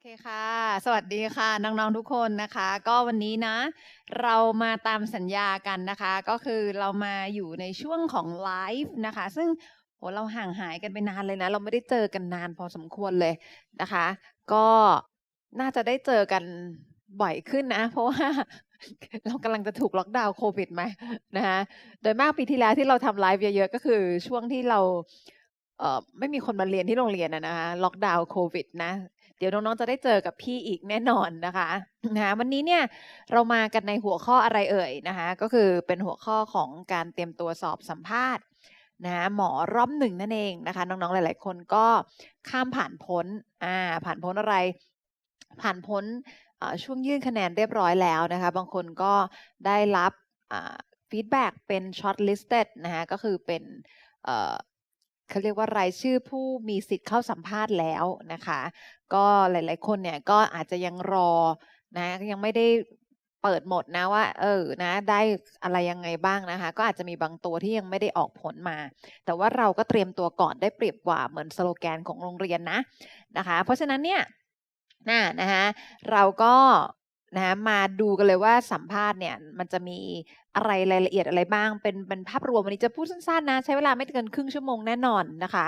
โอเคค่ะ สวัสดีค่ะ น้องๆทุกคนนะคะ ก็วันนี้นะ เรามาตามสัญญากันนะคะ ก็คือเรามาอยู่ในช่วงของไลฟ์นะคะ ซึ่งโหเราห่างหายกันไปนานเลยนะ เราไม่ได้เจอกันนานพอสมควรเลยนะคะ ก็น่าจะได้เจอกันบ่อยขึ้นนะ เพราะว่าเรากำลังจะถูกล็อกดาวน์โควิดไหมนะคะโดยมากปีที่แล้วที่เราทำไลฟ์เยอะๆ ก็คือช่วงที่เราเอ่อไม่มีคนมาเรียนที่โรงเรียนอะนะคะล็อกดาวน์โควิดนะ เดี๋ยวน้องๆจะได้เจอกับพี่อีกแน่นอนนะคะนะวันนี้เนี่ยเรามากันในหัวข้ออะไรเอ่ยนะคะ ก็คือเป็นหัวข้อของการเตรียมตัวสอบสัมภาษณ์นะหมอรอบหนึ่งนั่นเองนะคะ น้องๆหลาย ๆ คนก็ข้ามผ่านพ้นอ่าผ่านพ้นอะไร ผ่านพ้นช่วงยื่นคะแนนเรียบร้อยแล้วนะคะ บางคนก็ได้รับฟีดแบ็กเป็นช็อตลิสเต็ดนะคะก็คือเป็น เขาเรียกว่ารายชื่อผู้มีสิทธิ์เข้าสัมภาษณ์แล้วนะคะ ก็หลาย ๆ คนเนี่ยก็อาจจะยังรอนะยังไม่ได้เปิดหมดนะว่า เออนะได้อะไรยังไงบ้างนะคะ ก็อาจจะมีบางตัวที่ยังไม่ได้ออกผลมา แต่ว่าเราก็เตรียมตัวก่อนได้เปรียบกว่าเหมือนสโลแกนของโรงเรียนนะนะคะ เพราะฉะนั้นเนี่ยน่ะนะคะเราก็ นะมาดูกันเลยว่าสัมภาษณ์เนี่ยมันจะมีอะไรรายละเอียดอะไรบ้าง เป็นเป็นภาพรวมวันนี้จะพูดสั้นๆนะ ใช้เวลาไม่เกินครึ่งชั่วโมงแน่นอนนะคะ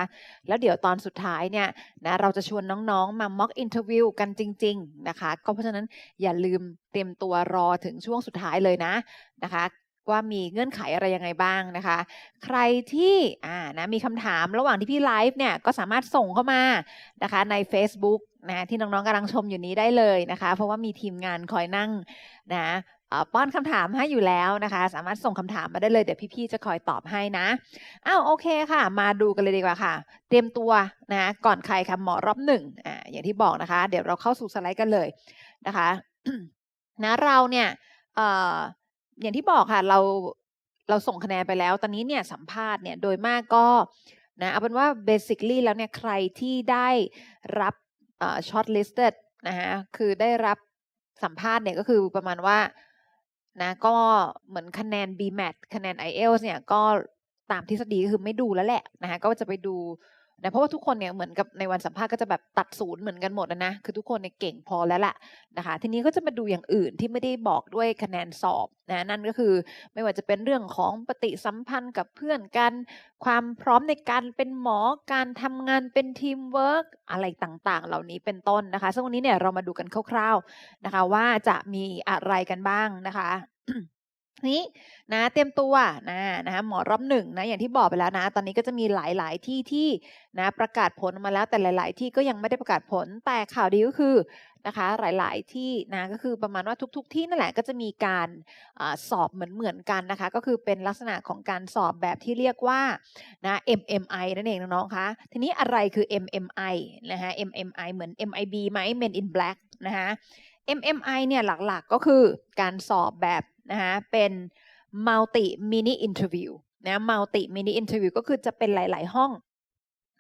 แล้วเดี๋ยวตอนสุดท้ายเนี่ยนะเราจะชวนน้องๆ มา mock interview กันจริง ๆ นะคะ ก็เพราะฉะนั้นอย่าลืมเตรียมตัวรอถึงช่วงสุดท้ายเลยนะนะคะ ว่ามีเงื่อนไขอะไรยังไงบ้างนะคะ ใครที่อ่านะมีคำถามระหว่างที่พี่ไลฟ์เนี่ยก็สามารถส่งเข้ามานะคะใน Facebook นะที่น้องๆกำลังชมอยู่นี้ได้เลยนะคะ เพราะว่ามีทีมงานคอยนั่งนะป้อนคำถามให้อยู่แล้วนะคะ สามารถส่งคำถามมาได้เลยเดี๋ยวพี่ๆจะคอยตอบให้นะอ้าวโอเคค่ะ มาดูกันเลยดีกว่าค่ะ เตรียมตัวนะก่อนใครค่ะหมอรอบหนึ่งอ่าอย่างที่บอกนะคะ เดี๋ยวเราเข้าสู่สไลด์กันเลยนะคะนะเราเนี่ยเอ่อ อย่างที่บอกค่ะเราเราส่งคะแนนไปแล้ว ตอนนี้เนี่ยสัมภาษณ์เนี่ยโดยมากก็นะเอาเป็นว่า basically แล้วเนี่ยใครที่ได้รับเอ่อ shortlisted นะคะคือได้รับสัมภาษณ์เนี่ยก็คือประมาณว่านะก็เหมือนคะแนน BMAT คะแนน IELTS เนี่ยก็ตามทฤษฎีก็คือไม่ดูแล้วแหละนะคะก็จะไปดู นะเพราะว่าทุกคนเนี่ยเหมือนกับในวันสัมภาษณ์ก็จะแบบตัดศูนย์เหมือนกันหมดนะคือทุกคนเนี่ยเก่งพอแล้วล่ะนะคะทีนี้ก็จะมาดูอย่างอื่นที่ไม่ได้บอกด้วยคะแนนสอบนะนั่นก็คือไม่ว่าจะเป็นเรื่องของปฏิสัมพันธ์กับเพื่อนกัน ความพร้อมในการเป็นหมอการทำงานเป็นทีมเวิร์กอะไรต่างๆ เหล่านี้เป็นต้นนะคะซึ่งวันนี้เนี่ยเรามาดูกันคร่าวๆนะคะว่าจะมีอะไรกันบ้างนะคะ นี้นะเตรียมตัวนะนะคะหมอรอบหนึ่งนะอย่างที่บอกไปแล้วนะ ตอนนี้ก็จะมีหลาย ๆ ที่ที่นะประกาศผลมาแล้วแต่หลาย ๆ ที่ก็ยังไม่ได้ประกาศผลแต่ข่าวดีก็คือนะคะหลายๆที่นะก็คือประมาณว่าทุก ๆ ที่นั่นแหละก็จะมีการอสอบเหมือนๆกันนะคะ ก็คือเป็นลักษณะของการสอบแบบที่เรียกว่านะ MMI นั่นเองน้องๆคะทีนี้อะไรคือ MMI นะคะ MMI เหมือน MIB ไหม Men in Black นะคะ MMI เนี่ยหลักๆก็คือการสอบแบบ นะคะเป็น multi mini interview นะ multi mini interview ก็คือจะเป็นหลาย ๆ ห้อง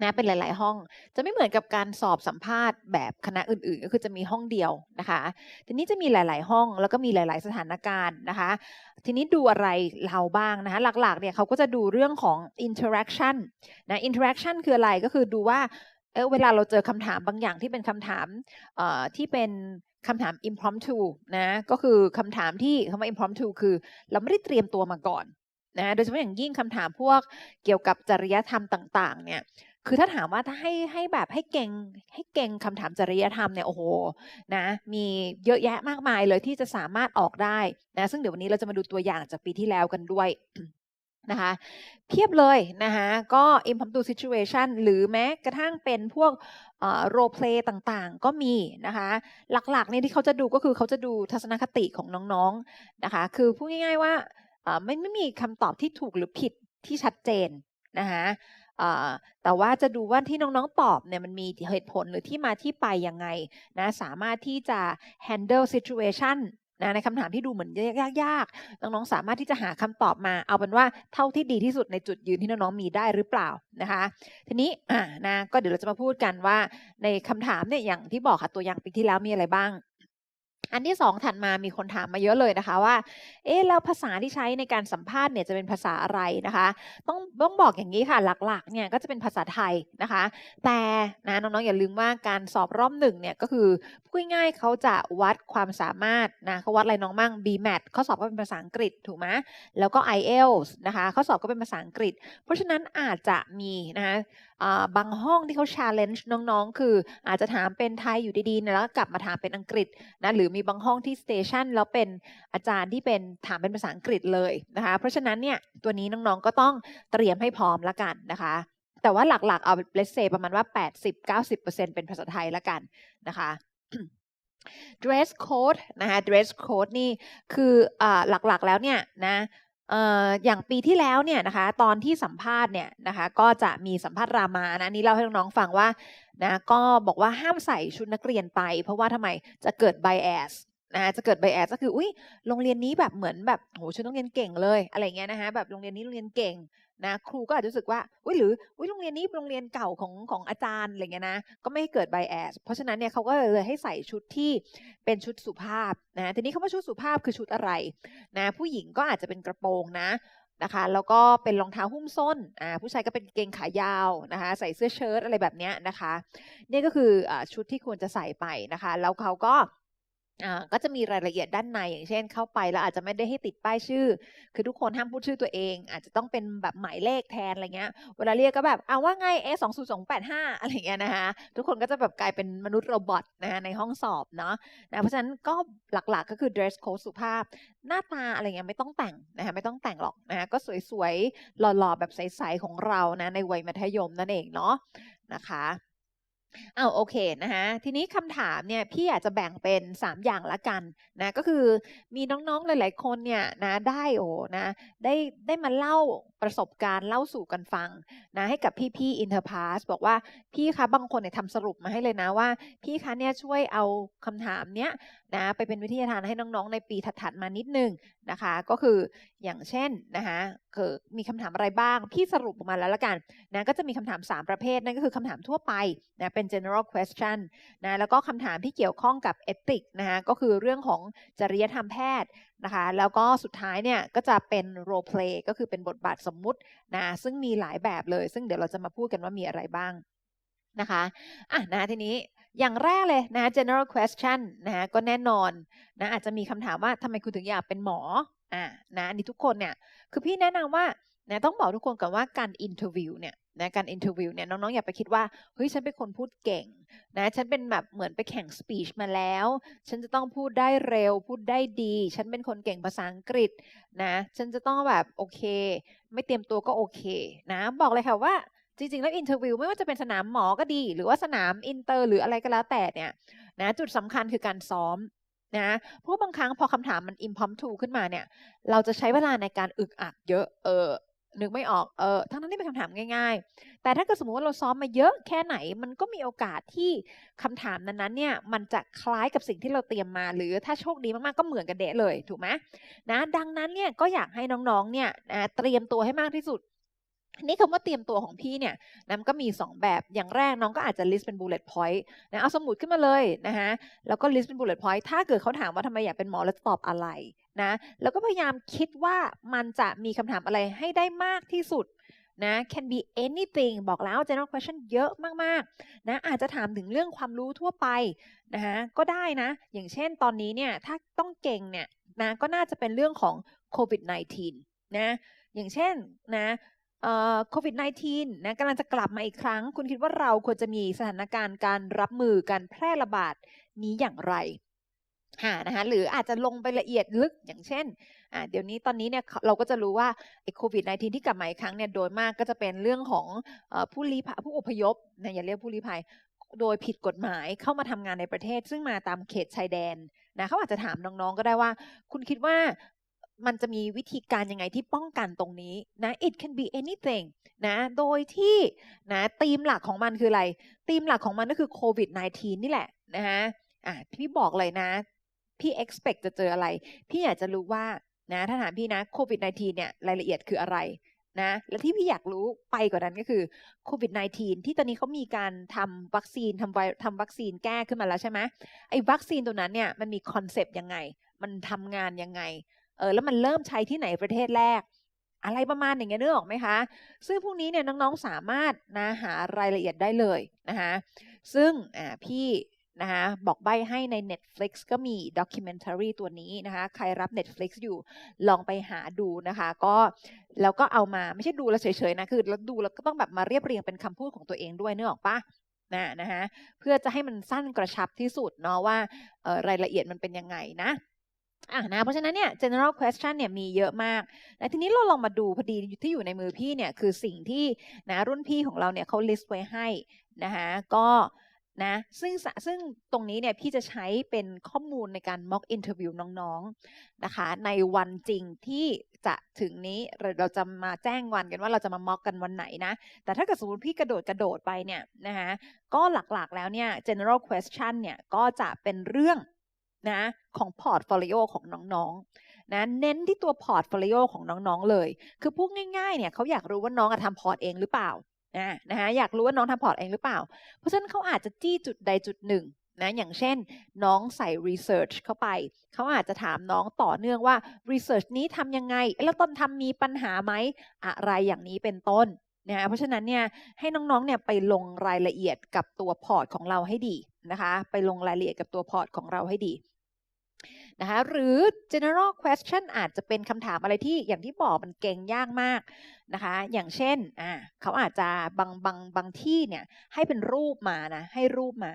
นะเป็นหลาย ๆ ห้อง จะไม่เหมือนกับการสอบสัมภาษณ์แบบคณะอื่น ๆ ก็คือจะมีห้องเดียวนะคะ ทีนี้จะมีหลาย ๆ ห้องแล้วก็มีหลาย ๆ สถานการณ์นะคะ ทีนี้ดูอะไรเราบ้างนะคะ หลัก ๆ เนี่ยเขาก็จะดูเรื่องของ interaction นะ interaction คืออะไรก็คือดูว่าเออเวลาเราเจอคำถามบางอย่างที่เป็นคำถามเอ่อที่เป็น คำถาม impromptu นะ ก็คือคำถามที่คำว่า impromptu คือ เราไม่ได้เตรียมตัวมาก่อนนะโดยเฉพาะอย่างยิ่งคำถามพวกเกี่ยวกับจริยธรรมต่าง ๆ เนี่ย คือถ้าถามว่าถ้าให้ให้แบบให้เก่งให้เก่งคำถามจริยธรรมเนี่ยโอ้โหนะมีเยอะแยะมากมายเลยที่จะสามารถออกได้นะซึ่งเดี๋ยววันนี้เราจะมาดูตัวอย่างจากปีที่แล้วกันด้วย นะคะเพียบเลยนะคะก็ impromptu situation หรือแม้กระทั่งเป็นพวกเอ่อ role play ต่างๆ ก็มีนะคะหลักๆเนี่ยที่เขาจะดูก็คือเขาจะดูทัศนคติของน้องๆนะคะคือพูดง่ายๆว่าไม่ไม่มีคำตอบที่ถูกหรือผิดที่ชัดเจนนะคะแต่ว่าจะดูว่าที่น้องๆตอบเนี่ยมันมีเหตุผลหรือที่มาที่ไปยังไงนะสามารถที่จะ handle situation นะในคำถามที่ดูเหมือนยากๆน้องๆสามารถที่จะหาคำตอบมา เอาเป็นว่าเท่าที่ดีที่สุดในจุดยืนที่น้องๆมีได้หรือเปล่านะคะ ทีนี้อ่านะก็เดี๋ยวเราจะมาพูดกันว่าในคำถามเนี่ยอย่างที่บอกค่ะตัวอย่างปีที่แล้วมีอะไรบ้าง อันที่2ถัดมามีคนถามมาเยอะเลยนะคะว่า เอ๊ะแล้วภาษาที่ใช้ในการสัมภาษณ์เนี่ยจะเป็นภาษาอะไรนะคะ ต้องต้องบอกอย่างนี้ค่ะหลักๆเนี่ยก็จะเป็นภาษาไทยนะคะ แต่นะน้องๆอย่าลืมว่าการสอบรอบหนึ่งเนี่ยก็คือพูดง่ายเขาจะวัดความสามารถนะเขาวัดอะไรน้องมั่ง BMAT ข้อสอบก็เป็นภาษาอังกฤษถูกไหมแล้วก็ IELTS นะคะข้อสอบก็เป็นภาษาอังกฤษ เพราะฉะนั้นอาจจะมีนะคะ บางห้องที่เขา challenge น้องๆ คืออาจจะถามเป็นไทยอยู่ดีๆนี่ยแล้วกลับมาถามเป็นอังกฤษนะหรือมีบางห้องที่ station แล้วเป็นอาจารย์ที่เป็นถามเป็นภาษาอังกฤษเลยนะคะเพราะฉะนั้นเนี่ยตัวนี้น้องๆก็ต้องเตรียมให้พร้อมละกันนะคะแต่ว่าหลักๆ เอา let's say ประมาณว่า 80-90%เป็นภาษาไทยละกันนะคะ dress code นะคะ dress code นี่คืออหลักๆแล้วเนี่ยนะ เอ่ออย่างปีที่แล้วเนี่ยนะคะ ตอนที่สัมภาษณ์เนี่ยนะคะ ก็จะมีสัมภาษณ์รามานะนี่เล่าให้น้องๆฟังว่านะก็บอกว่าห้ามใส่ชุดนักเรียนไป เพราะว่าทำไมจะเกิดไบแอสนะจะเกิดไบแอสก็คืออุ้ยโรงเรียนนี้แบบเหมือนแบบโหชุดนักเรียนเก่งเลยอะไรเงี้ยนะคะแบบโรงเรียนนี้โรงเรียนเก่ง นะครูก็อาจจะรู้สึกว่าอุ้ยหรืออุ้ยโรงเรียนนี้เป็นโรงเรียนเก่าของของอาจารย์อะไรเงี้ยนะก็ไม่ให้เกิด bias เพราะฉะนั้นเนี่ยเขาก็เลยให้ใส่ชุดที่เป็นชุดสุภาพนะทีนี้คำว่าชุดสุภาพคือชุดอะไรนะผู้หญิงก็อาจจะเป็นกระโปรงนะนะคะแล้วก็เป็นรองเท้าหุ้มส้นอ่าผู้ชายก็เป็นเกงขายาวนะคะใส่เสื้อเชิ้ตอะไรแบบเนี้ยนะคะนี่ก็คืออาชุดที่ควรจะใส่ไปนะคะแล้วเขาก็ ก็จะมีรายละเอียดด้านในอย่างเช่น เข้าไปแล้วอาจจะไม่ได้ให้ติดป้ายชื่อ คือทุกคนห้ามพูดชื่อตัวเอง อาจจะต้องเป็นแบบหมายเลขแทนอะไรเงี้ย เวลาเรียกก็แบบเอาว่าไงเอสองศูนย์สองแปดห้าอะไรเงี้ยนะคะทุกคนก็จะแบบกลายเป็นมนุษย์โรบอทนะคะในห้องสอบเนาะนะเพราะฉะนั้นก็หลักๆก็คือ dress code สุภาพ หน้าตาอะไรเงี้ยไม่ต้องแต่งนะคะไม่ต้องแต่งหรอกนะคะก็สวยๆหล่อๆแบบใสๆของเรานะในวัยมัธยมนั่นเองเนาะนะคะ อ้าวโอเคนะคะทีนี้คำถามเนี่ยพี่อยากจะแบ่งเป็น 3 อย่างละกันนะก็คือมีน้องๆหลาย ๆ คนเนี่ยนะได้โอ้นะได้ได้มาเล่า ประสบการณ์เล่าสู่กันฟังนะให้กับพี่ๆ Interpass บอกว่าพี่คะบางคนเนี่ยทำสรุปมาให้เลยนะว่า พี่คะเนี่ยช่วยเอาคำถามเนี้ยนะไปเป็นวิทยาทานให้น้องๆ ในปีถัดๆมานิดนึงนะคะ ก็คืออย่างเช่นนะคะคือมีคำถามอะไรบ้าง พี่สรุปออกมาแล้วละกันนะก็จะมีคำถาม 3 ประเภท นั่นก็คือคำถามทั่วไปนะเป็น general question นะแล้วก็คำถามที่เกี่ยวข้องกับ ethic นะคะก็คือเรื่องของจริยธรรมแพทย์ นะคะ แล้วก็สุดท้ายเนี่ยก็จะเป็น role play ก็คือเป็นบทบาทสมมุตินะซึ่งมีหลายแบบเลย ซึ่งเดี๋ยวเราจะมาพูดกันว่ามีอะไรบ้างนะคะอะนะทีนี้อย่างแรกเลยนะ general question นะก็แน่นอนนะอาจจะมีคำถามว่าทำไมคุณถึงอยากเป็นหมออะนะอันนี้ทุกคนเนี่ยคือพี่แนะนำว่านะต้องบอกทุกคนก่อนว่าการ interview เนี่ย นะการ interview เนี่ยน้องๆอย่าไปคิดว่าเฮ้ยฉันเป็นคนพูดเก่งนะฉันเป็นแบบเหมือนไปแข่ง speech มาแล้ว ฉันจะต้องพูดได้เร็ว พูดได้ดี ฉันเป็นคนเก่งภาษาอังกฤษนะฉันจะต้องแบบโอเค ไม่เตรียมตัวก็โอเคนะบอกเลยค่ะว่าจริงๆ แล้วอินเทอร์วิวไม่ว่าจะเป็นสนามหมอก็ดี หรือว่าสนามอินเตอร์หรืออะไรก็แล้วแต่เนี่ยนะจุดสำคัญคือการซ้อมนะเพราะบางครั้งพอคำถามมัน impromptu ขึ้นมาเนี่ย เราจะใช้เวลาในการอึกอักเยอะเออ นึกไม่ออก เออ ทั้งนั้นที่เป็นคำถามง่ายๆ แต่ถ้าเกิดสมมติว่าเราซ้อมมาเยอะแค่ไหน มันก็มีโอกาสที่คำถามนั้นๆ เนี่ย มันจะคล้ายกับสิ่งที่เราเตรียมมา หรือถ้าโชคดีมากๆ ก็เหมือนกันเดะเลย ถูกไหมนะ ดังนั้นเนี่ย ก็อยากให้น้องๆ เนี่ยเตรียมตัวให้มากที่สุดนี่คำว่าเตรียมตัวของพี่เนี่ยนะมันก็มี 2 แบบอย่างแรกน้องก็อาจจะ list เป็น bullet point นะเอาสมุดขึ้นมาเลยนะคะแล้วก็ list เป็น bullet point ถ้าเกิดเขาถามว่าทำไมอยากเป็นหมอแล้วตอบอะไร นะ แล้วก็พยายามคิดว่ามันจะมีคำถามอะไรให้ได้มากที่สุดนะ can be anything บอกแล้ว general question เยอะมากๆนะอาจจะถามถึงเรื่องความรู้ทั่วไปนะคะก็ได้นะ อย่างเช่นตอนนี้เนี่ยถ้าต้องเก่งเนี่ยนะก็น่าจะเป็นเรื่องของ covid 19นะอย่างเช่นนะโควิด -19 นะกำลังจะกลับมาอีกครั้ง คุณคิดว่าเราควรจะมีสถานการณ์การรับมือการแพร่ระบาดนี้อย่างไร หานะคะหรืออาจจะลงไปละเอียดลึกอย่างเช่นอ่าเดี๋ยวนี้ตอนนี้เนี่ยเราก็จะรู้ว่าไอ้โควิด -19 ที่กลับมาอีกครั้งเนี่ยโดยมากก็จะเป็นเรื่องของผู้ลี้ภัยผู้อพยพนะอย่าเรียกผู้ลี้ภัยโดยผิดกฎหมายเข้ามาทำงานในประเทศ ซึ่งมาตามเขตชายแดนนะเขาอาจจะถามน้องๆก็ได้ว่า คุณคิดว่ามันจะมีวิธีการยังไงที่ป้องกันตรงนี้นะ it can be anything นะ โดยที่นะธีมหลักของมันคืออะไรธีมหลักของมันก็คือโควิด -19 นี่แหละนะฮะอะพี่บอกเลยนะ พี่ expect จะเจออะไร พี่อยากจะรู้ว่านะถ้าถามพี่นะโควิด -19 เนี่ยรายละเอียดคืออะไรนะและที่พี่อยากรู้ไปกว่านั้นก็คือโควิด -19 ที่ตอนนี้เขามีการทำวัคซีนทำไวทำวัคซีนแก้ขึ้นมาแล้วใช่ไหมไอ้วัคซีนตัวนั้นเนี่ยมันมีคอนเซปต์ยังไง มันทำงานยังไงเออแล้วมันเริ่มใช้ที่ไหนประเทศแรก อะไรประมาณอย่างเงี้ยนึกออกไหมคะ ซึ่งพวกนี้เนี่ยน้องๆสามารถนะหารายละเอียดได้เลยนะคะซึ่งอ่าพี่ นะคะบอกใบให้ใน Netflix ก็มีด็อกิเมน a r y ตัวนี้นะคะใครรับ Netflix อยู่ลองไปหาดูนะคะก็แล้วก็เอามาไม่ใช่ดูแล้วเฉยๆนะคือแล้วดูแล้วก็ต้องแบบมาเรียบเรียงเป็นคำพูดของตัวเองด้วยเนึกออกปะนะนะคะเพื่อจะให้มันสั้นกระชับที่สุดเนาะว่าเออรายละเอียดมันเป็นยังไงนะอะนะเพราะฉะนั้นเนี่ย general question เนี่ยมีเยอะมากแต่ทีนี้เราลองมาดูพอดีที่อยู่ในมือพี่เนี่ยคือสิ่งที่นะรุ่นพี่ของเราเนี่ยเขา list ไว้ให้นะคะก็ นะซึ่งซึ่งตรงนี้เนี่ยพี่จะใช้เป็นข้อมูลในการ mock interview น้องๆนะคะ ในวันจริงที่จะถึงนี้เราเราจะมาแจ้งวันกันว่าเราจะมา mock กันวันไหนนะ แต่ถ้าเกิดสมมติพี่กระโดดกระโดดไปเนี่ยนะคะก็หลักๆแล้วเนี่ย general question เนี่ยก็จะเป็นเรื่องนะของ portfolio ของน้องๆนะเน้นที่ตัวพอร์ตโฟลิโอของน้องๆเลย คือพูดง่ายๆเนี่ยเขาอยากรู้ว่าน้องอะทำพอร์ตเองหรือเปล่า นะนะคะอยากรู้ว่าน้องทำพอร์ตเองหรือเปล่า เพราะฉะนั้นเขาอาจจะจี้จุดใดจุดหนึ่งนะอย่างเช่นน้องใส่ research เข้าไป เขาอาจจะถามน้องต่อเนื่องว่า research นี้ทำยังไง แล้วต้นทำมีปัญหาไหมอะไรอย่างนี้เป็นต้นนะเพราะฉะนั้นเนี่ยให้น้องๆเนี่ยไปลงรายละเอียดกับตัวพอร์ตของเราให้ดีนะคะ ไปลงรายละเอียดกับตัวพอร์ตของเราให้ดี นะคะหรือ general question อาจจะเป็นคำถามอะไรที่อย่างที่บอกมันเก่งยากมากนะคะอย่างเช่นอ่าเขาอาจจะบางบางบางที่เนี่ยให้เป็นรูปมานะให้รูปมา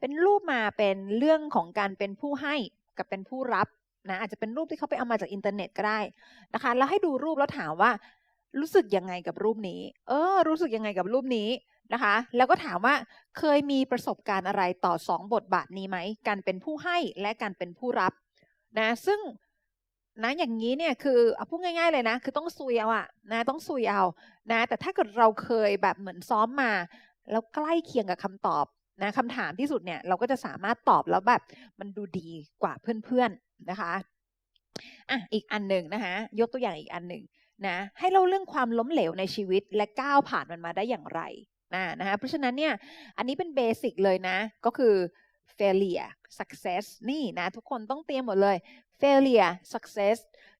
เป็นรูปมาเป็นเรื่องของการเป็นผู้ให้กับเป็นผู้รับนะอาจจะเป็นรูปที่เขาไปเอามาจากอินเทอร์เน็ตก็ได้นะคะแล้วให้ดูรูปแล้วถามว่ารู้สึกยังไงกับรูปนี้ เออ รู้สึกยังไงกับรูปนี้นะคะ แล้วก็ถามว่าเคยมีประสบการณ์อะไรต่อสองบทบาทนี้ไหม การเป็นผู้ให้และการเป็นผู้รับ นะ ซึ่งนะอย่างนี้เนี่ยคือเอาพูดง่าย ๆเลยนะ คือต้องซุยเอาอะนะต้องซุยเอานะ แต่ถ้าเกิดเราเคยแบบเหมือนซ้อมมา แล้วใกล้เคียงกับคำตอบนะคำถามที่สุดเนี่ยเราก็จะสามารถตอบแล้วแบบมันดูดีกว่าเพื่อนๆนะคะอะอีกอันหนึ่งนะคะยกตัวอย่างอีกอันหนึ่งนะให้เล่าเรื่องความล้มเหลวในชีวิตและก้าวผ่านมันมาได้อย่างไรนะนะคะเพราะฉะนั้นเนี่ยอันนี้เป็นเบสิกเลยนะ ก็คือ failure success นี่นะ ทุกคนต้องเตรียมหมดเลย failure success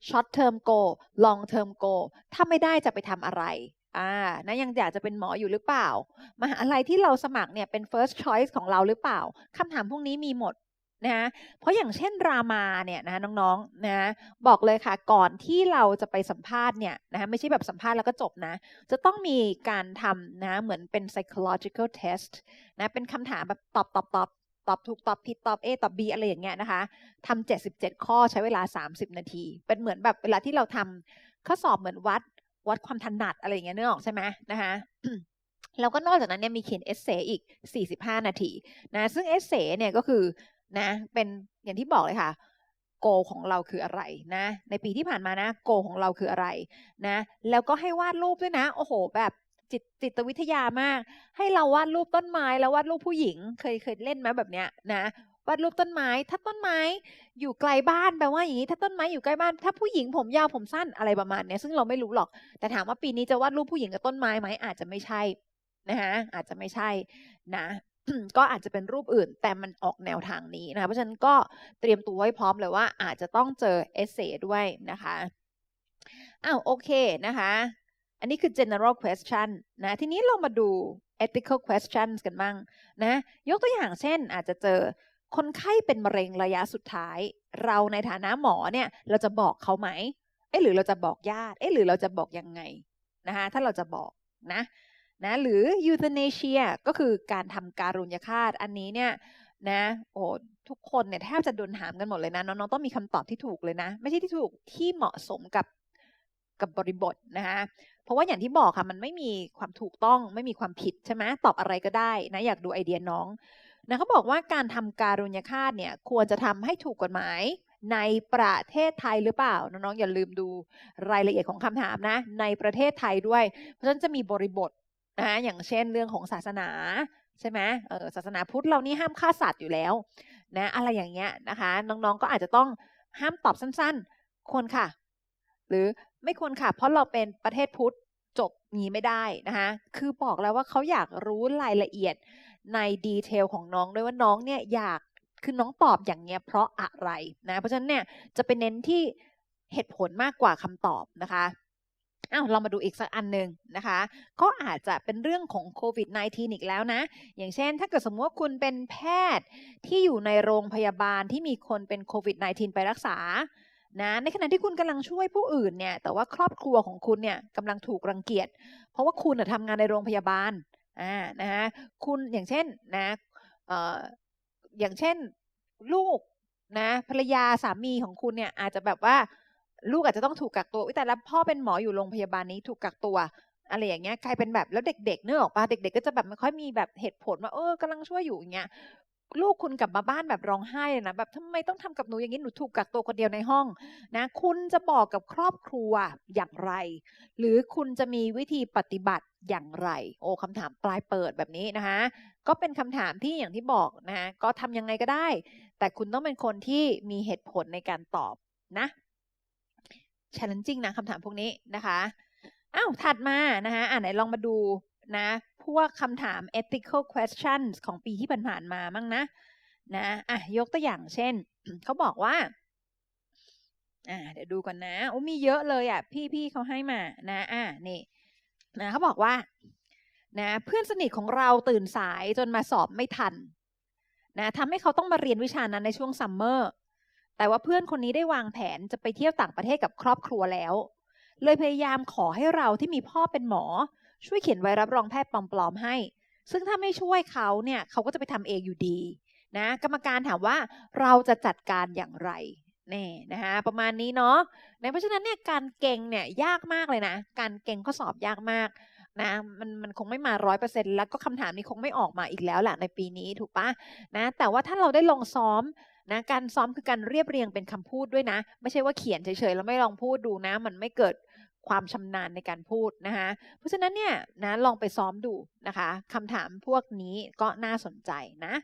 short term goal long term goal ถ้าไม่ได้จะไปทำอะไรอ่านะยังอยากจะเป็นหมออยู่หรือเปล่า มหาอะไรที่เราสมัครเนี่ยเป็น first choice ของเราหรือเปล่าคำถามพวกนี้มีหมดนะเพราะอย่างเช่นรามาเนี่ยนะน้องๆนะบอกเลยค่ะก่อนที่เราจะไปสัมภาษณ์เนี่ยนะไม่ใช่แบบสัมภาษณ์แล้วก็จบนะ จะต้องมีการทำนะเหมือนเป็น psychological test นะเป็นคำถามแบบตอบตอบตอบ ตอบถูกตอบผิดตอบ A ตอบ B อะไรอย่างเงี้ยนะคะทำ77ข้อใช้เวลา30นาที เป็นเหมือนแบบเวลาที่เราทำข้อสอบเหมือนวัดวัดความถนัดอะไรอย่างเงี้ยนึกออกใช่ไหมนะคะแล้วก็นอกจากนั้นเนี่ยมีเขียนเอเซอีก 45 นาทีนะซึ่งเอเซเนี่ยก็คือนะเป็นอย่างที่บอกเลยค่ะ โกของเราคืออะไรนะ ในปีที่ผ่านมานะ โกของเราคืออะไรนะ แล้วก็ให้วาดรูปด้วยนะ โอ้โห แบบ จิตจิตวิทยามาก ให้เราวาดรูปต้นไม้แล้ววาดรูปผู้หญิง เคยเคยเล่นไหมแบบเนี้ยนะวาดรูปต้นไม้ ถ้าต้นไม้อยู่ไกลบ้านแปลว่าอย่างนี้ ถ้าต้นไม้อยู่ใกล้บ้าน ถ้าผู้หญิงผมยาวผมสั้นอะไรประมาณเนี้ยซึ่งเราไม่รู้หรอก แต่ถามว่าปีนี้จะวาดรูปผู้หญิงกับต้นไม้ไหมอาจจะไม่ใช่นะคะอาจจะไม่ใช่นะก็อาจจะเป็นรูปอื่น แต่มันออกแนวทางนี้นะคะเพราะฉะนั้นก็เตรียมตัวไว้พร้อมเลยว่าอาจจะต้องเจอเอเซด้วยนะคะอ้าวโอเคนะคะ อันนี้คือ general question นะทีนี้เรามาดู ethical questions กันบ้างนะยกตัวอย่างเช่นอาจจะเจอคนไข้เป็นมะเร็งระยะสุดท้าย เราในฐานะหมอเนี่ยเราจะบอกเขาไหมเอ๊ะหรือเราจะบอกญาติเอ๊ะหรือเราจะบอกยังไงนะคะถ้าเราจะบอกนะนะหรือ euthanasia ก็คือการทำการุญยฆาตอันนี้เนี่ยนะโอ้ทุกคนเนี่ยแทบจะโดนถามกันหมดเลยนะน้องๆต้องมีคำตอบที่ถูกเลยนะ ไม่ใช่ที่ถูกที่เหมาะสมกับกับบริบทนะคะ เพราะว่าอย่างที่บอกค่ะ มันไม่มีความถูกต้องไม่มีความผิดใช่ไหมตอบอะไรก็ได้นะอยากดูไอเดียน้องนะเขาบอกว่าการทำการุญยฆาตเนี่ยควรจะทำให้ถูกกฎหมายในประเทศไทยหรือเปล่า น้องๆอย่าลืมดูรายละเอียดของคำถามนะ ในประเทศไทยด้วย เพราะฉะนั้นจะมีบริบทนะอย่างเช่นเรื่องของศาสนาใช่ไหมเออศาสนาพุทธเรานี่ห้ามฆ่าสัตว์อยู่แล้วนะอะไรอย่างเงี้ยนะคะ น้องๆก็อาจจะต้องห้ามตอบสั้น ๆควรค่ะ หรือไม่ควรค่ะ เพราะเราเป็นประเทศพุทธจบงี้ไม่ได้นะคะ คือบอกแล้วว่าเขาอยากรู้รายละเอียดในดีเทลของน้องด้วยว่าน้องเนี่ยอยากคือน้องตอบอย่างเงี้ยเพราะอะไรนะ เพราะฉะนั้นเนี่ยจะไปเน้นที่เหตุผลมากกว่าคำตอบนะคะอ้าวเรามาดูอีกสักอันหนึ่งนะคะ ก็อาจจะเป็นเรื่องของโควิด -19 อีกแล้วนะ อย่างเช่น ถ้าเกิดสมมติว่าคุณเป็นแพทย์ที่อยู่ในโรงพยาบาลที่มีคนเป็นโควิด -19 ไปรักษา นะในขณะที่คุณกำลังช่วยผู้อื่นเนี่ยแต่ว่าครอบครัวของคุณเนี่ยกำลังถูกรังเกียจ เพราะว่าคุณน่ะทำงานในโรงพยาบาลอ่านะคะคุณอย่างเช่นนะเอ่ออย่างเช่นลูกนะภรรยาสามีของคุณเนี่ยอาจจะแบบว่าลูกอาจจะต้องถูกกักตัวแต่ละพ่อเป็นหมออยู่โรงพยาบาลนี้ถูกกักตัวอะไรอย่างเงี้ยกลายเป็นแบบแล้วเด็กๆเนื้อออกปะเด็ก ๆ ก็จะแบบไม่ค่อยมีแบบเหตุผลว่าเออกำลังช่วยอยู่อย่างเงี้ย ลูกคุณกลับมาบ้านแบบร้องไห้นะแบบทำไมต้องทำกับหนูอย่างนี้หนูถูกกักตัวคนเดียวในห้องนะคุณจะบอกกับครอบครัวอย่างไร หรือคุณจะมีวิธีปฏิบัติอย่างไร โอ้คำถามปลายเปิดแบบนี้นะคะก็เป็นคำถามที่อย่างที่บอกนะคะก็ทำยังไงก็ได้ แต่คุณต้องเป็นคนที่มีเหตุผลในการตอบนะ challenging นะคำถามพวกนี้นะคะอ้าวถัดมานะคะอ่าไหนลองมาดู นะ พวกคำถาม ethical questions ของปีที่ผ่านๆมามั่งนะนะอะยกตัวอย่างเช่น เขาบอกว่าอ่าเดี๋ยวดูก่อนนะโอ้มีเยอะเลยอะ พี่พี่เขาให้มานะ อ่านี่นะเขาบอกว่า นะ เพื่อนสนิทของเราตื่นสายจนมาสอบไม่ทัน นะทำให้เขาต้องมาเรียนวิชานั้นในช่วงซัมเมอร์ แต่ว่าเพื่อนคนนี้ได้วางแผนจะไปเที่ยวต่างประเทศกับครอบครัวแล้ว เลยพยายามขอให้เราที่มีพ่อเป็นหมอ ช่วยเขียนใบรับรองแพทย์ปลอมๆให้ ซึ่งถ้าไม่ช่วยเขาเนี่ยเขาก็จะไปทำเองอยู่ดีนะกรรมการถามว่าเราจะจัดการอย่างไรแน่นะคะประมาณนี้เนาะนเพราะฉะนั้นเนี่ยการเก่งเนี่ยยากมากเลยนะ การเก่งข้อสอบยากมากนะมันมันคงไม่มาร้อยเปอร์เซ็นต์แล้วก็คำถามนี้คงไม่ออกมาอีกแล้วแหละในปีนี้ถูกปะนะแต่ว่าถ้าเราได้ลองซ้อมนะการซ้อมคือการเรียบเรียงเป็นคำพูดด้วยนะ ไม่ใช่ว่าเขียนเฉยๆแล้วไม่ลองพูดดูนะ มันไม่เกิด ความชำนาญในการพูดนะคะเพราะฉะนั้นเนี่ยนะลองไปซ้อมดูนะคะคำถามพวกนี้ก็น่าสนใจนะ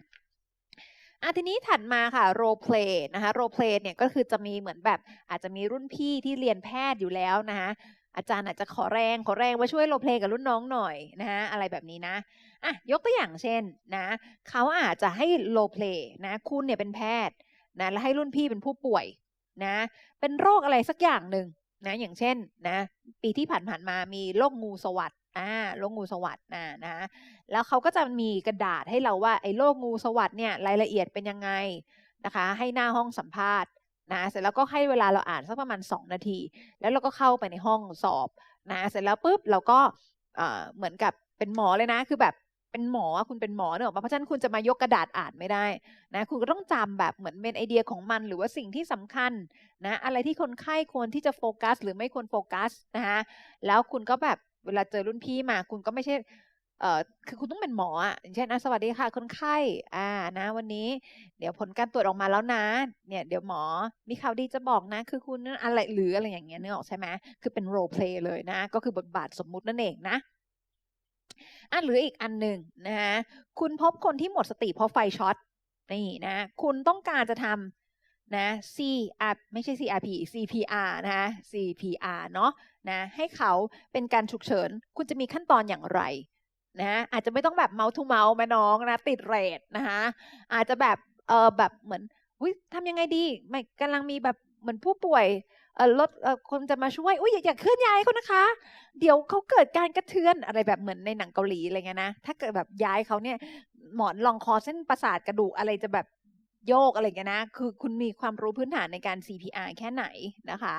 อะทีนี้ถัดมาค่ะ role play นะคะ role play เนี่ยก็คือจะมีเหมือนแบบอาจจะมีรุ่นพี่ที่เรียนแพทย์อยู่แล้วนะคะอาจารย์อาจจะขอแรงขอแรงมาช่วย role play กับรุ่นน้องหน่อยนะคะอะไรแบบนี้นะอะยกตัวอย่างเช่นนะเขาอาจจะให้ role play นะคุณเนี่ยเป็นแพทย์นะแล้วให้รุ่นพี่เป็นผู้ป่วยนะเป็นโรคอะไรสักอย่างหนึ่ง นะอย่างเช่นนะปีที่ผ่านๆมามีโรคงูสวัสด์อ่าโรคงูสวัสด์นะนะแล้วเขาก็จะมีกระดาษให้เราว่าไอ้โรคงูสวัสด์เนี่ยรายละเอียดเป็นยังไงนะคะ ให้หน้าห้องสัมภาษณ์นะเสร็จแล้วก็ให้เวลาเราอ่านสักประมาณ 2 นาที แล้วเราก็เข้าไปในห้องสอบนะเสร็จแล้วปุ๊บเราก็เอ่อเหมือนกับเป็นหมอเลยนะคือแบบ เป็นหมอคุณเป็นหมอเนอะเพราะฉะนั้นคุณจะมายกกระดาษอ่านไม่ได้นะคุณก็ต้องจำแบบเหมือนเป็นไอเดียของมัน หรือว่าสิ่งที่สำคัญนะอะไรที่คนไข้ควรที่จะโฟกัส หรือไม่ควรโฟกัสนะคะแล้วคุณก็แบบเวลาเจอรุ่นพี่มา คุณก็ไม่ใช่เอ่อคือคุณต้องเป็นหมออะอย่างเช่นสวัสดีค่ะคนไข้อ่านะ วันนี้เดี๋ยวผลการตรวจออกมาแล้วนะ เนี่ยเดี๋ยวหมอมีข่าวดีจะบอกนะ คือคุณนั่นอะไรหรืออะไรอย่างเงี้ยนึกออกใช่ไหมคือเป็น role play เลยนะ ก็คือบทบาทสมมุตินั่นเองนะ อะหรืออีกอันหนึ่งนะคะคุณพบคนที่หมดสติเพราะไฟช็อตนี่นะ คุณต้องการจะทำนะ CR ไม่ใช่ CRP CPR นะคะ CPR เนาะนะให้เขาเป็นการฉุกเฉิน คุณจะมีขั้นตอนอย่างไรนะอาจจะไม่ต้องแบบเมาส์ทูเมาส์แม่น้องนะติดเรทนะคะอาจจะแบบเออแบบเหมือนอุ้ยทำยังไงดีไม่กำลังมีแบบเหมือนผู้ป่วย รถคนจะมาช่วยอุ้ยอย่าอย่าเคลื่อนย้ายเขานะคะ เดี๋ยวเขาเกิดการกระเทือนอะไรแบบเหมือนในหนังเกาหลีอะไรเงี้ยนะถ้าเกิดแบบย้ายเขาเนี่ยหมอนรองคอเส้นประสาทกระดูกอะไรจะแบบโยกอะไรเงี้ยนะ คือคุณมีความรู้พื้นฐานในการ CPR แค่ไหนนะคะ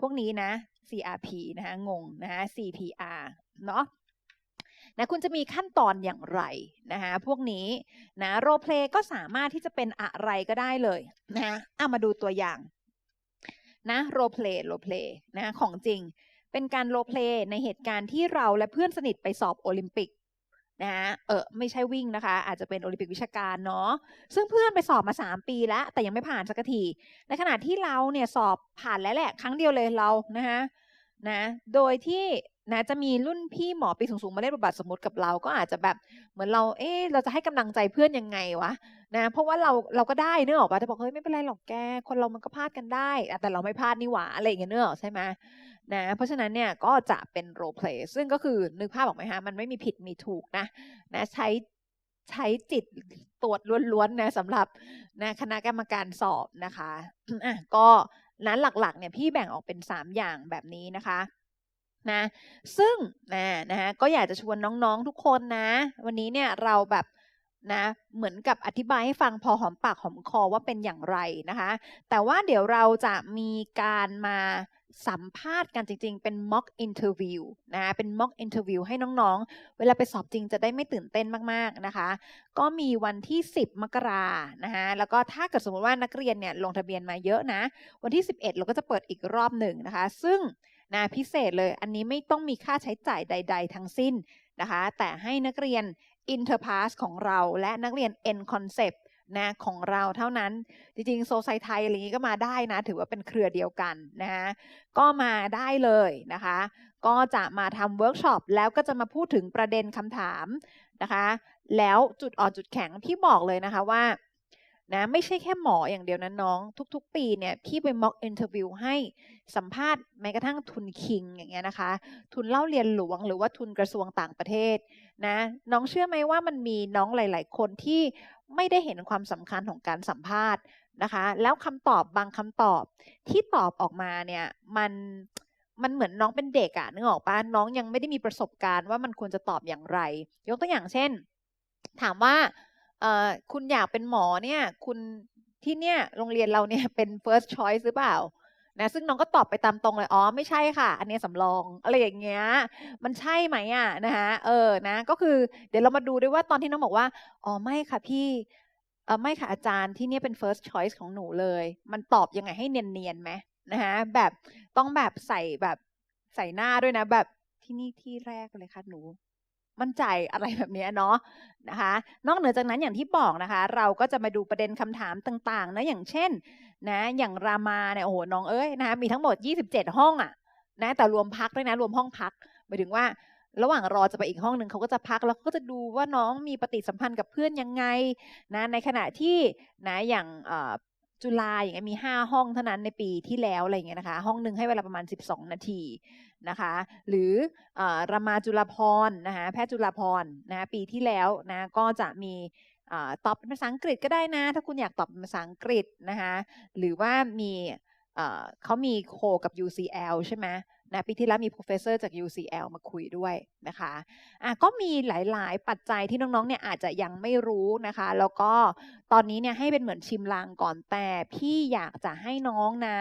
พวกนี้นะ CRP นะคะงงนะคะ CPR เนาะนะคุณจะมีขั้นตอนอย่างไรนะคะพวกนี้นะโรเพลก็สามารถที่จะเป็นอะไรก็ได้เลยนะเอามาดูตัวอย่าง นะโรเพลโรเพลนะของจริง เป็นการโรเพลในเหตุการณ์ที่เราและเพื่อนสนิทไปสอบโอลิมปิกนะเออไม่ใช่วิ่งนะคะ อาจจะเป็นโอลิมปิกวิชาการเนาะซึ่งเพื่อนไปสอบมาสามปีแล้ว แต่ยังไม่ผ่านสักที ในขณะที่เราเนี่ยสอบผ่านแล้วแหละ ครั้งเดียวเลยเรานะคะนะ โดยที่ นะจะมีรุ่นพี่หมอปีสูงๆมาเล่นบทบาทสมมติกับเราก็อาจจะแบบเหมือนเราเอ๊ะเราจะให้กำลังใจเพื่อนยังไงวะนะเพราะว่าเราเราก็ได้เนกอะปะจะบอกเฮ้ยไม่เป็นไรหรอกแกคนเรามันก็พลาดกันได้ แต่เราไม่พลาดนี่หว่าอะไรอย่างเงี้ยเนกอะใช่ไหมนะเพราะฉะนั้นเนี่ยก็จะเป็น role play ซึ่งก็คือนึกภาพออกไหมฮะมันไม่มีผิดมีถูกนะนะใช้ใช้จิตตรวจล้วนๆนะสำหรับนะคณะกรรมการสอบนะคะอะก็นั้นหลักๆเนี่ยพี่แบ่งออกเป็น 3 อย่างแบบนี้นะคะ นะ ซึ่งนะนะฮะก็อยากจะชวนน้องๆทุกคนนะ วันนี้เนี่ยเราแบบนะเหมือนกับอธิบายให้ฟังพอหอมปากหอมคอว่าเป็นอย่างไรนะคะ แต่ว่าเดี๋ยวเราจะมีการมาสัมภาษณ์กันจริง ๆ เป็น mock interview นะเป็น mock interview ให้น้องๆ เวลาไปสอบจริงจะได้ไม่ตื่นเต้นมากๆนะคะ ก็มีวันที่ 10 มกรานะคะแล้วก็ถ้าเกิดสมมติว่านักเรียนเนี่ยลงทะเบียนมาเยอะนะ วันที่ 11 เราก็จะเปิดอีกรอบหนึ่งนะคะ ซึ่ง นะพิเศษเลย อันนี้ไม่ต้องมีค่าใช้จ่ายใด ๆ ทั้งสิ้นนะคะ แต่ให้นักเรียน Interpass ของเราและนักเรียน N Concept นะของเราเท่านั้น จริงๆ โซไซไทยอะไรอย่างนี้ก็มาได้นะ ถือว่าเป็นเครือเดียวกันนะคะก็มาได้เลยนะคะ ก็จะมาทำเวิร์กช็อปแล้วก็จะมาพูดถึงประเด็นคำถามนะคะ แล้วจุดอ่อนจุดแข็งพี่บอกเลยนะคะว่า นะไม่ใช่แค่หมออย่างเดียวนะน้อง ทุก ๆ ปีเนี่ยพี่ไปม็อกอินเทอร์วิวให้สัมภาษณ์แม้กระทั่งทุนคิงอย่างเงี้ยนะคะ ทุนเล่าเรียนหลวงหรือว่าทุนกระทรวงต่างประเทศนะน้องเชื่อไหมว่ามันมีน้องหลาย ๆ คนที่ไม่ได้เห็นความสำคัญของการสัมภาษณ์นะคะ แล้วคำตอบบางคำตอบที่ตอบออกมาเนี่ยมันมันเหมือนน้องเป็นเด็กอะนึกออกปะน้องยังไม่ได้มีประสบการณ์ว่ามันควรจะตอบอย่างไร ยกตัวอย่างเช่น ถามว่า เอ่อคุณอยากเป็นหมอเนี่ย คุณที่เนี่ยโรงเรียนเราเนี่ยเป็น first choice หรือเปล่านะซึ่งน้องก็ตอบไปตามตรงเลยอ๋อไม่ใช่ค่ะ อันนี้สำรองอะไรอย่างเงี้ย มันใช่ไหมอะนะคะเออนะ ก็คือเดี๋ยวเรามาดูด้วยว่าตอนที่น้องบอกว่าอ๋อไม่ค่ะพี่เออไม่ค่ะอาจารย์ที่เนี่ยเป็น first choice ของหนูเลย มันตอบยังไงให้เนียนๆไหมนะคะแบบต้องแบบใส่แบบใส่หน้าด้วยนะ แบบที่นี่ที่แรกเลยค่ะหนู มั่นใจอะไรแบบนี้เนาะนะคะ นอกเหนือจากนั้นอย่างที่บอกนะคะ เราก็จะมาดูประเด็นคำถามต่างๆนะอย่างเช่นนะอย่างรามาเนี่ยโอ้โหน้องเอ้ยนะคะมีทั้งหมด 27 ห้องอะนะแต่รวมพักด้วยนะรวมห้องพักหมายถึงว่าระหว่างรอจะไปอีกห้องหนึ่งเขาก็จะพักแล้วก็จะดูว่าน้องมีปฏิสัมพันธ์กับเพื่อนยังไงนะในขณะที่นะอย่าง จุฬาอย่างเงี้ยมี 5 ห้องเท่านั้นในปีที่แล้วอะไรเงี้ยนะคะ ห้องหนึ่งให้เวลาประมาณ 12 นาทีนะคะ หรืออรามาจุฬาพรนะคะแพทย์จุฬาพรนะปีที่แล้วนะก็จะมีอตอบเป็นภาษาอังกฤษก็ได้นะ ถ้าคุณอยากตอบเป็นภาษาอังกฤษนะคะหรือว่ามีเอ่อเขามีโคกับ UCL ใช่ไหม นะปีที่แล้วมี professor จาก UCL มาคุยด้วยนะคะอะก็มีหลาย ๆ ปัจจัยที่น้อง ๆ เนี่ยอาจจะยังไม่รู้นะคะ แล้วก็ตอนนี้เนี่ยให้เป็นเหมือนชิมลางก่อนแต่พี่อยากจะให้น้องนะ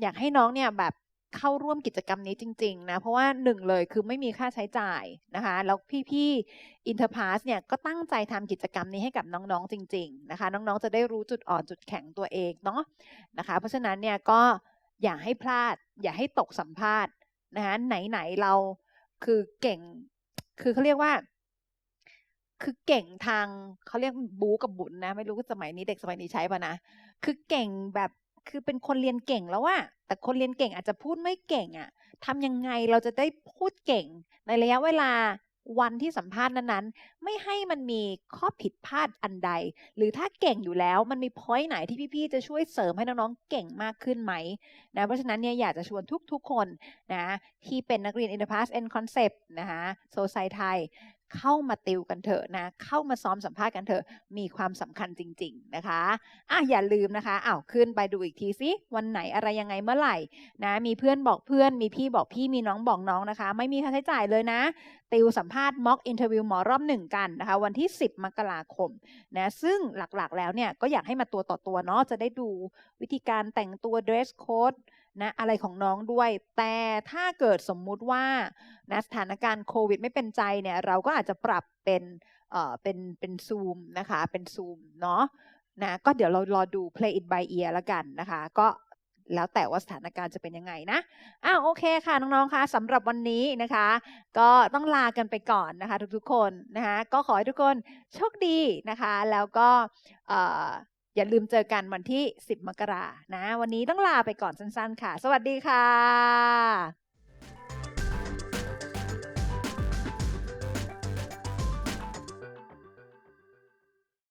อยากให้น้องเนี่ยแบบเข้าร่วมกิจกรรมนี้จริง ๆ นะ เพราะว่าหนึ่งเลยคือไม่มีค่าใช้จ่ายนะคะ แล้วพี่ๆ Interpass เนี่ยก็ตั้งใจทำกิจกรรมนี้ให้กับน้องๆจริง ๆ นะคะ น้องๆจะได้รู้จุดอ่อนจุดแข็งตัวเองเนาะนะคะ เพราะฉะนั้นเนี่ยก็ อย่าให้พลาด อย่าให้ตกสัมภาษณ์นะคะไหนๆเราคือเก่ง คือเขาเรียกว่า คือเก่งทางเขาเรียกบูกับบุญนะ ไม่รู้ว่าสมัยนี้เด็กสมัยนี้ใช้ป่ะนะคือเก่งแบบคือเป็นคนเรียนเก่งแล้วอะแต่คนเรียนเก่งอาจจะพูดไม่เก่งอะทำยังไงเราจะได้พูดเก่งในระยะเวลา วันที่สัมภาษณ์นั้นๆ ไม่ให้มันมีข้อผิดพลาดอันใด หรือถ้าเก่งอยู่แล้วมันมีพอยต์ไหนที่พี่ๆจะช่วยเสริมให้น้องๆเก่งมากขึ้นไหมนะเพราะฉะนั้นเนี่ยอยากจะชวนทุกๆคนนะที่เป็นนักเรียน Interpass N Concept นะคะโซไซไทย เข้ามาติวกันเถอะนะ เข้ามาซ้อมสัมภาษณ์กันเถอะมีความสำคัญจริง ๆนะคะอะอย่าลืมนะคะอ้าวขึ้นไปดูอีกทีสิวันไหนอะไรยังไงเมื่อไหร่นะมีเพื่อนบอกเพื่อน มีพี่บอกพี่มีน้องบอกน้องนะคะ ไม่มีค่าใช้จ่ายเลยนะ ติวสัมภาษณ์ mock interview หมอรอบหนึ่งกันนะคะ วันที่ 10 มกราคมนะซึ่งหลักๆแล้วเนี่ยก็อยากให้มาตัวต่อตัวเนาะจะได้ดูวิธีการแต่งตัว dress code นะอะไรของน้องด้วย แต่ถ้าเกิดสมมุติว่านะสถานการณ์โควิดไม่เป็นใจเนี่ยเราก็อาจจะปรับเป็นเอ่อเป็นเป็นซูมนะคะเป็นซูมเนาะนะก็เดี๋ยวเรารอดู play it by ear แล้วกันนะคะ ก็แล้วแต่ว่าสถานการณ์จะเป็นยังไงนะ อ้าวโอเคค่ะน้องๆค่ะสำหรับวันนี้นะคะ ก็ต้องลากันไปก่อนนะคะ ทุกๆคนนะคะ ก็ขอให้ทุกคนโชคดีนะคะ แล้วก็เอ่อ อย่าลืมเจอกันวันที่ 10 มกรานะ วันนี้ต้องลาไปก่อนสั้นๆ ค่ะ สวัสดีค่ะ